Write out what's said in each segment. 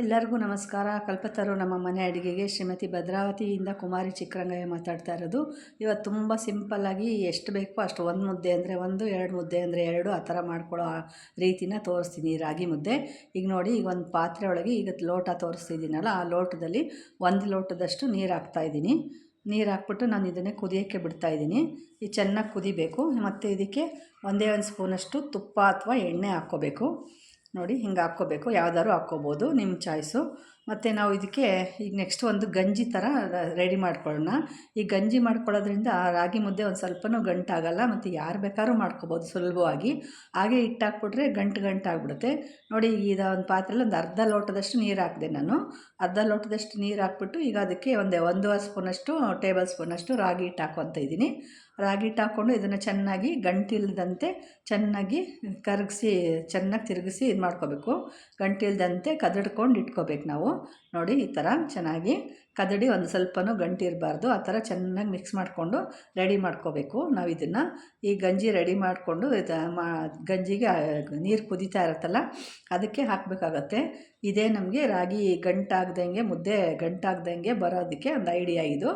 ಎಲ್ಲರಿಗೂ ನಮಸ್ಕಾರ. ಕಲ್ಪತರು ನಮ್ಮ ಮನೆ ಅಡುಗೆಗೆ ಶ್ರೀಮತಿ ಭದ್ರಾವತಿಯಿಂದ ಕುಮಾರಿ ಚಿಕ್ಕರಂಗಯ್ಯ ಮಾತಾಡ್ತಾ ಇರೋದು. ಇವತ್ತು ತುಂಬ ಸಿಂಪಲ್ಲಾಗಿ ಎಷ್ಟು ಬೇಕೋ ಅಷ್ಟು ಒಂದು ಮುದ್ದೆ ಅಂದರೆ ಒಂದು, ಎರಡು ಮುದ್ದೆ ಅಂದರೆ ಎರಡು, ಆ ಥರ ಮಾಡ್ಕೊಳ್ಳೋ ರೀತಿನ ತೋರಿಸ್ತೀನಿ ರಾಗಿ ಮುದ್ದೆ. ಈಗ ನೋಡಿ, ಈಗ ಒಂದು ಪಾತ್ರೆ ಒಳಗೆ ಈಗ ಲೋಟ ತೋರಿಸ್ತಿದ್ದೀನಲ್ಲ, ಆ ಲೋಟದಲ್ಲಿ ಒಂದು ಲೋಟದಷ್ಟು ನೀರು ಹಾಕ್ತಾಯಿದ್ದೀನಿ ನೀರು ಹಾಕ್ಬಿಟ್ಟು ನಾನು ಇದನ್ನೇ ಕುದಿಯೋಕ್ಕೆ ಬಿಡ್ತಾಯಿದ್ದೀನಿ ಈ ಚೆನ್ನಾಗಿ ಕುದಿಬೇಕು. ಮತ್ತು ಇದಕ್ಕೆ ಒಂದೇ ಒಂದು ಸ್ಪೂನಷ್ಟು ತುಪ್ಪ ಅಥವಾ ಎಣ್ಣೆ ಹಾಕ್ಕೋಬೇಕು. ನೋಡಿ ಹಿಂಗೆ ಹಾಕ್ಕೋಬೇಕು. ಯಾವ್ದಾದ್ರು ಹಾಕ್ಕೋಬೋದು. ನಿಮ್ಮ ಚಾಯ್ಸು. ಮತ್ತು ನಾವು ಇದಕ್ಕೆ ಈಗ ನೆಕ್ಸ್ಟ್ ಒಂದು ಗಂಜಿ ಥರ ರೆಡಿ ಮಾಡ್ಕೊಳ್ಳೋಣ. ಈ ಗಂಜಿ ಮಾಡ್ಕೊಳ್ಳೋದ್ರಿಂದ ರಾಗಿ ಮುದ್ದೆ ಒಂದು ಸ್ವಲ್ಪನೂ ಗಂಟಾಗಲ್ಲ, ಮತ್ತು ಯಾರು ಬೇಕಾದ್ರೂ ಮಾಡ್ಕೊಬೋದು ಸುಲಭವಾಗಿ. ಹಾಗೆ ಇಟ್ಟಾಕ್ಬಿಟ್ರೆ ಗಂಟು ಗಂಟು ಆಗಿಬಿಡುತ್ತೆ ನೋಡಿ, ಈಗ ಒಂದು ಪಾತ್ರೆಯಲ್ಲಿ ಒಂದು ಅರ್ಧ ಲೋಟದಷ್ಟು ನೀರು ಹಾಕಿದೆ ನಾನು. ಅರ್ಧ ಲೋಟದಷ್ಟು ನೀರು ಹಾಕ್ಬಿಟ್ಟು ಈಗ ಅದಕ್ಕೆ ಒಂದು ಒಂದೂವರೆ ಸ್ಪೂನಷ್ಟು, ಟೇಬಲ್ ಸ್ಪೂನಷ್ಟು ರಾಗಿ ಹಿಟ್ಟು ಹಾಕ್ಕೊತ ಇದ್ದೀನಿ. ರಾಗಿ ಹಿಟ್ಟು ಹಾಕ್ಕೊಂಡು ಇದನ್ನು ಚೆನ್ನಾಗಿ ಗಂಟಿಲ್ದಂತೆ ಚೆನ್ನಾಗಿ ಕರಗಿಸಿ, ಚೆನ್ನಾಗಿ ತಿರುಗಿಸಿ ಇದು ಮಾಡ್ಕೋಬೇಕು ಗಂಟಿಲ್ದಂತೆ ಕದಡ್ಕೊಂಡು ಇಟ್ಕೋಬೇಕು ನಾವು. ನೋಡಿ ಈ ಥರ ಚೆನ್ನಾಗಿ ಕದಡಿ ಒಂದು ಸ್ವಲ್ಪನೂ ಗಂಟಿ ಇರಬಾರ್ದು ಆ ಥರ ಚೆನ್ನಾಗಿ ಮಿಕ್ಸ್ ಮಾಡಿಕೊಂಡು ರೆಡಿ ಮಾಡ್ಕೋಬೇಕು. ನಾವು ಇದನ್ನು ಈ ಗಂಜಿ ರೆಡಿ ಮಾಡಿಕೊಂಡು ಗಂಜಿಗೆ ನೀರು ಕುದೀತಾ ಇರುತ್ತಲ್ಲ, ಅದಕ್ಕೆ ಹಾಕಬೇಕಾಗತ್ತೆ. ಇದೇ ನಮಗೆ ರಾಗಿ ಗಂಟಾಗ್ದಂಗೆ ಮುದ್ದೆ ಗಂಟಾಗ್ದಂಗೆ ಬರೋದಕ್ಕೆ ಒಂದು ಐಡಿಯಾ ಇದು.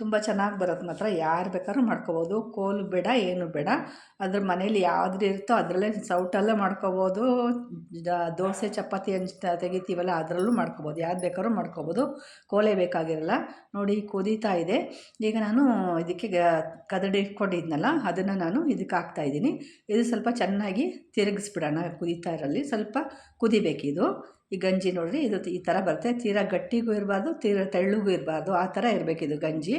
ತುಂಬ ಚೆನ್ನಾಗಿ ಬರೋದು ಮಾತ್ರ. ಯಾರು ಬೇಕಾದ್ರೂ ಮಾಡ್ಕೋಬೋದು. ಕೋಲು ಬೇಡ, ಏನು ಬೇಡ. ಅದ್ರ ಮನೇಲಿ ಯಾವ್ದು ಇರುತ್ತೋ ಅದರಲ್ಲೇ ಸೌಟಲ್ಲೇ ಮಾಡ್ಕೋಬೋದು. ದೋಸೆ, ಚಪಾತಿ ಅಂತ ತೆಗಿತೀವಲ್ಲ, ಅದರಲ್ಲೂ ಮಾಡ್ಕೋಬೋದು. ಯಾವ್ದು ಬೇಕಾದ್ರೂ ಮಾಡ್ಕೋಬೋದು. ಕೋಲೆ ಬೇಕಾಗಿರಲ್ಲ. ನೋಡಿ ಕುದೀತಾ ಇದೆ. ಈಗ ನಾನು ಇದಕ್ಕೆ ಕದಡಿ ಇಟ್ಕೊಂಡಿದ್ನಲ್ಲ, ಅದನ್ನು ನಾನು ಇದಕ್ಕೆ ಹಾಕ್ತಾಯಿದ್ದೀನಿ ಇದು ಸ್ವಲ್ಪ ಚೆನ್ನಾಗಿ ತಿರುಗಿಸ್ಬಿಡೋಣ ಕುದೀತಾ ಇರಲಿ ಸ್ವಲ್ಪ ಕುದಿಬೇಕಿದು. ಈ ಗಂಜಿ ನೋಡಿರಿ, ಇದು ಈ ಥರ ಬರುತ್ತೆ. ತೀರಾ ಗಟ್ಟಿಗೂ ಇರಬಾರ್ದು, ತೀರಾ ತೆಳ್ಳಗೂ ಇರಬಾರ್ದು. ಆ ಥರ ಇರಬೇಕು ಇದು ಗಂಜಿ.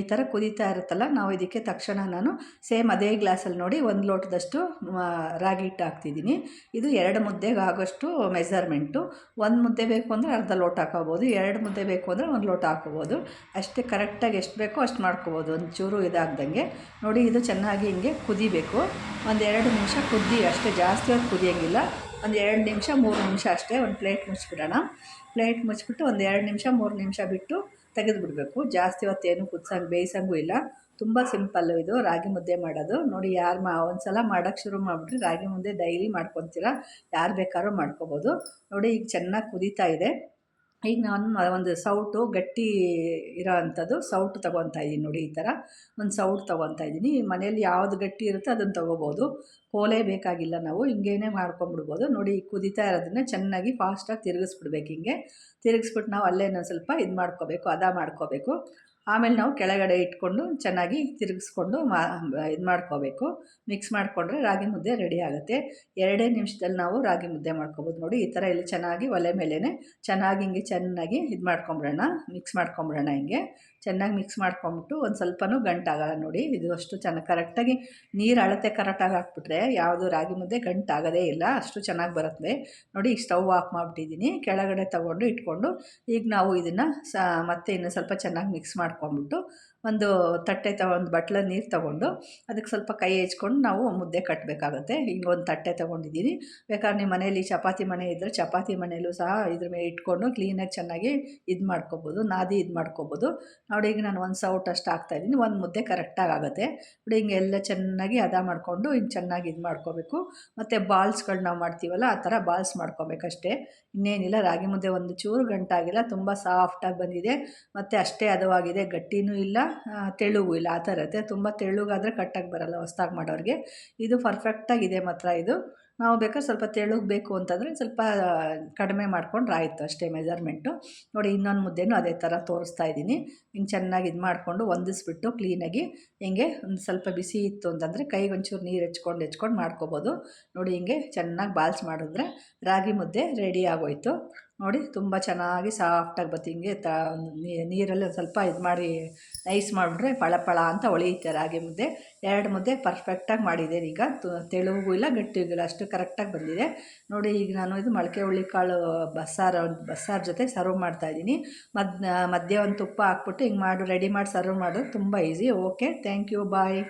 ಈ ಥರ ಕುದೀತಾ ಇರುತ್ತಲ್ಲ, ನಾವು ಇದಕ್ಕೆ ತಕ್ಷಣ ನಾನು ಸೇಮ್ ಅದೇ ಗ್ಲಾಸಲ್ಲಿ ನೋಡಿ ಒಂದು ಲೋಟದಷ್ಟು ರಾಗಿ ಹಿಟ್ಟು ಹಾಕ್ತಿದ್ದೀನಿ. ಇದು ಎರಡು ಮುದ್ದೆಗೆ ಆಗೋಷ್ಟು ಮೆಸರ್ಮೆಂಟು ಒಂದು ಮುದ್ದೆ ಬೇಕು ಅಂದರೆ ಅರ್ಧ ಲೋಟ ಹಾಕೋಬೋದು, ಎರಡು ಮುದ್ದೆ ಬೇಕು ಅಂದರೆ ಒಂದು ಲೋಟ ಹಾಕೋಬೋದು. ಅಷ್ಟೇ ಕರೆಕ್ಟಾಗಿ ಎಷ್ಟು ಬೇಕೋ ಅಷ್ಟು ಮಾಡ್ಕೋಬೋದು ಒಂದು ಚೂರು ಇದಾಗ್ದಂಗೆ. ನೋಡಿ, ಇದು ಚೆನ್ನಾಗಿ ಹಿಂಗೆ ಕುದಿಬೇಕು. ಒಂದು ಎರಡು ನಿಮಿಷ ಕುದ್ದಿ, ಅಷ್ಟೇ ಜಾಸ್ತಿ ಹೊತ್ತು ಕುದಿಯೋಂಗಿಲ್ಲ. ಒಂದು ಎರಡು ನಿಮಿಷ, ಮೂರು ನಿಮಿಷ ಅಷ್ಟೇ ಒಂದು ಪ್ಲೇಟ್ ಮುಚ್ಚಿಬಿಡೋಣ. ಪ್ಲೇಟ್ ಮುಚ್ಚಿಬಿಟ್ಟು ಒಂದು ಎರಡು ನಿಮಿಷ, ಮೂರು ನಿಮಿಷ ಬಿಟ್ಟು ತೆಗೆದುಬಿಡಬೇಕು. ಜಾಸ್ತಿ ಹೊತ್ತೇನು ಕುದ್ಸಂಗೆ, ಬೇಯಿಸಂಗೂ ಇಲ್ಲ. ತುಂಬ ಸಿಂಪಲ್ಲು ಇದು, ರಾಗಿ ಮುದ್ದೆ ಮಾಡೋದು. ನೋಡಿ, ಯಾರು ಮಾ ಒಂದು ಸಲ ಮಾಡೋಕ್ಕೆ ಶುರು ಮಾಡಿಬಿಟ್ರೆ ರಾಗಿ ಮುದ್ದೆ ಡೈಲಿ ಮಾಡ್ಕೊತೀರ? ಯಾರು ಬೇಕಾದ್ರೂ ಮಾಡ್ಕೊಬೋದು. ನೋಡಿ, ಈಗ ಚೆನ್ನಾಗಿ ಕುದೀತಾ ಇದೆ. ಈಗ ನಾನು ಒಂದು ಸೌಟು ಗಟ್ಟಿ ಇರೋ ಅಂಥದ್ದು ಸೌಟು ತೊಗೊತಾ ಇದ್ದೀನಿ ನೋಡಿ ಈ ಥರ. ಒಂದು ಸೌಟು ತೊಗೊತಾ ಇದ್ದೀನಿ. ಮನೇಲಿ ಯಾವುದು ಗಟ್ಟಿ ಇರುತ್ತೋ ಅದನ್ನು ತೊಗೋಬೋದು. ಕೋಲೇ ಬೇಕಾಗಿಲ್ಲ ನಾವು. ಹಿಂಗೇನೆ ಮಾಡ್ಕೊಂಬಿಡ್ಬೋದು. ನೋಡಿ ಕುದಿತಾ ಇರೋದನ್ನ ಚೆನ್ನಾಗಿ ಫಾಸ್ಟಾಗಿ ತಿರುಗಿಸ್ಬಿಡ್ಬೇಕು ಹಿಂಗೆ. ತಿರುಗಿಸ್ಬಿಟ್ಟು ನಾವು ಅಲ್ಲೇ ಸ್ವಲ್ಪ ಇದು ಮಾಡ್ಕೋಬೇಕು ಅದ ಮಾಡ್ಕೋಬೇಕು. ಆಮೇಲೆ ನಾವು ಕೆಳಗಡೆ ಇಟ್ಕೊಂಡು ಚೆನ್ನಾಗಿ ತಿರುಗಿಸ್ಕೊಂಡು ಮಾ, ಇದು ಮಾಡ್ಕೋಬೇಕು. ಮಿಕ್ಸ್ ಮಾಡಿಕೊಂಡ್ರೆ ರಾಗಿ ಮುದ್ದೆ ರೆಡಿ ಆಗುತ್ತೆ. ಎರಡೇ ನಿಮಿಷದಲ್ಲಿ ನಾವು ರಾಗಿ ಮುದ್ದೆ ಮಾಡ್ಕೊಬೋದು ನೋಡಿ, ಈ ಥರ ಇಲ್ಲಿ ಚೆನ್ನಾಗಿ ಒಲೆ ಮೇಲೇ ಚೆನ್ನಾಗಿ ಹಿಂಗೆ ಚೆನ್ನಾಗಿ ಇದು ಮಾಡ್ಕೊಂಬಿಡೋಣ ಮಿಕ್ಸ್ ಮಾಡ್ಕೊಂಬಿಡೋಣ ಹಿಂಗೆ. ಚೆನ್ನಾಗಿ ಮಿಕ್ಸ್ ಮಾಡ್ಕೊಂಬಿಟ್ಟು ಒಂದು ಸ್ವಲ್ಪನೂ ಗಂಟಾಗಲ್ಲ ನೋಡಿ, ಇದು ಅಷ್ಟು ಚೆನ್ನಾಗಿ ಕರೆಕ್ಟಾಗಿ ನೀರು ಅಳತೆ ಕರೆಕ್ಟಾಗಿ ಹಾಕ್ಬಿಟ್ರೆ ಯಾವುದು ರಾಗಿ ಮುದ್ದೆ ಗಂಟಾಗೋದೇ ಇಲ್ಲ, ಅಷ್ಟು ಚೆನ್ನಾಗಿ ಬರುತ್ತೆ. ನೋಡಿ ಈಗ ಸ್ಟವ್ ಆಫ್ ಮಾಡಿಬಿಟ್ಟಿದ್ದೀನಿ. ಕೆಳಗಡೆ ತೊಗೊಂಡು ಇಟ್ಕೊಂಡು ಈಗ ನಾವು ಇದನ್ನು ಸ, ಮತ್ತೆ ಇನ್ನು ಸ್ವಲ್ಪ ಚೆನ್ನಾಗಿ ಮಿಕ್ಸ್ ಮಾಡ್ಕೊಂಬಿಟ್ಟು ಒಂದು ತಟ್ಟೆ ತ, ಒಂದು ಬಟ್ಲ ನೀರು ತೊಗೊಂಡು ಅದಕ್ಕೆ ಸ್ವಲ್ಪ ಕೈ ಹೆಚ್ಕೊಂಡು ನಾವು ಮುದ್ದೆ ಕಟ್ಟಬೇಕಾಗತ್ತೆ ಹಿಂಗೆ ಒಂದು ತಟ್ಟೆ ತೊಗೊಂಡಿದ್ದೀನಿ ಬೇಕಾದ್ರೆ ನಿಮ್ಮ ಮನೇಲಿ ಚಪಾತಿ ಮನೆ ಇದ್ದರೆ ಚಪಾತಿ ಮನೆಯಲ್ಲೂ ಸಹ ಇದ್ರ ಮೇಲೆ ಇಟ್ಕೊಂಡು ಕ್ಲೀನಾಗಿ ಚೆನ್ನಾಗಿ ಇದು ಮಾಡ್ಕೊಬೋದು, ನಾದಿ ಇದು ಮಾಡ್ಕೊಬೋದು. ನೋಡಿ ಈಗ ನಾನು ಒಂದು ಸೌಟ್ ಅಷ್ಟು ಹಾಕ್ತಾಯಿದ್ದೀನಿ ಒಂದು ಮುದ್ದೆ ಕರೆಕ್ಟಾಗಿ ಆಗುತ್ತೆ. ನೋಡಿ ಹಿಂಗೆ ಎಲ್ಲ ಚೆನ್ನಾಗಿ ಹದ ಮಾಡಿಕೊಂಡು ಹಿಂಗೆ ಚೆನ್ನಾಗಿ ಇದು ಮಾಡ್ಕೋಬೇಕು. ಮತ್ತು ಬಾಲ್ಸ್ಗಳು ನಾವು ಮಾಡ್ತೀವಲ್ಲ, ಆ ಥರ ಬಾಲ್ಸ್ ಮಾಡ್ಕೋಬೇಕಷ್ಟೇ. ಇನ್ನೇನಿಲ್ಲ, ರಾಗಿ ಮುದ್ದೆ ಒಂದು ಚೂರು ಗಂಟಾಗಿಲ್ಲ, ತುಂಬ ಸಾಫ್ಟಾಗಿ ಬಂದಿದೆ. ಮತ್ತು ಅಷ್ಟೇ ಹದವಾಗಿದೆ. ಗಟ್ಟಿನೂ ಇಲ್ಲ ತೆಳುಗೂ ಇಲ್ಲ. ಆ ಥರ ಇರುತ್ತೆ. ತುಂಬ ತೆಳುಗಾದರೆ ಕಟ್ಟಾಗಿ ಬರೋಲ್ಲ ಹೊಸ್ದಾಗಿ ಮಾಡೋರಿಗೆ. ಇದು ಪರ್ಫೆಕ್ಟಾಗಿದೆ ಮಾತ್ರ ಇದು. ನಾವು ಬೇಕಾದ್ರೆ ಸ್ವಲ್ಪ ತೆಳುಗೆ ಬೇಕು ಅಂತಂದರೆ ಸ್ವಲ್ಪ ಕಡಿಮೆ ಮಾಡ್ಕೊಂಡ್ರೆ ಆಯಿತು ಅಷ್ಟೇ ಮೆಜರ್ಮೆಂಟು ನೋಡಿ, ಇನ್ನೊಂದು ಮುದ್ದೆನೂ ಅದೇ ಥರ ತೋರಿಸ್ತಾ ಇದ್ದೀನಿ. ಹಿಂಗೆ ಚೆನ್ನಾಗಿ ಇದು ಮಾಡಿಕೊಂಡು ಹೊಂದಿಸ್ಬಿಟ್ಟು ಕ್ಲೀನಾಗಿ ಹಿಂಗೆ ಒಂದು ಸ್ವಲ್ಪ ಬಿಸಿ ಇತ್ತು ಅಂತಂದರೆ ಕೈಗೆ ಒಂಚೂರು ನೀರು ಹೆಚ್ಕೊಂಡು ಹೆಚ್ಕೊಂಡು ಮಾಡ್ಕೊಬೋದು. ನೋಡಿ, ಹಿಂಗೆ ಚೆನ್ನಾಗಿ ಬಾಲ್ಸ್ ಮಾಡಿದ್ರೆ ರಾಗಿ ಮುದ್ದೆ ರೆಡಿ ಆಗೋಯ್ತು. ನೋಡಿ, ತುಂಬ ಚೆನ್ನಾಗಿ ಸಾಫ್ಟಾಗಿ ಬತ್ತು ಹಿಂಗೆ ತ ನೀರಲ್ಲಿ ಒಂದು ಸ್ವಲ್ಪ ಇದು ಮಾಡಿ ನೈಸ್ ಮಾಡಿಬಿಟ್ರೆ ಫಳ ಫಳ ಅಂತ ಹೊಳೆಯುತ್ತೆ ರಾಗಿ ಮುದ್ದೆ. ಎರಡು ಮುದ್ದೆ ಪರ್ಫೆಕ್ಟಾಗಿ ಮಾಡಿದ್ದೇನೆ. ಈಗ ತೆಳುಗೂ ಇಲ್ಲ, ಗಟ್ಟಿಗೂ ಇಲ್ಲ, ಅಷ್ಟು ಕರೆಕ್ಟಾಗಿ ಬಂದಿದೆ. ನೋಡಿ, ಈಗ ನಾನು ಇದು ಮೊಳಕೆ ಹುಳ್ಳಿಕಾಳು ಬಸ್ಸಾರು ಬಸ್ಸಾರು ಜೊತೆ ಸರ್ವ್ ಮಾಡ್ತಾಯಿದ್ದೀನಿ ಮದ್ ಮಧ್ಯ ಒಂದು ತುಪ್ಪ ಹಾಕ್ಬಿಟ್ಟು ಹಿಂಗೆ ಮಾಡಿ, ರೆಡಿ ಮಾಡಿ ಸರ್ವ್ ಮಾಡೋದು ತುಂಬ easy. Okay, thank you, bye.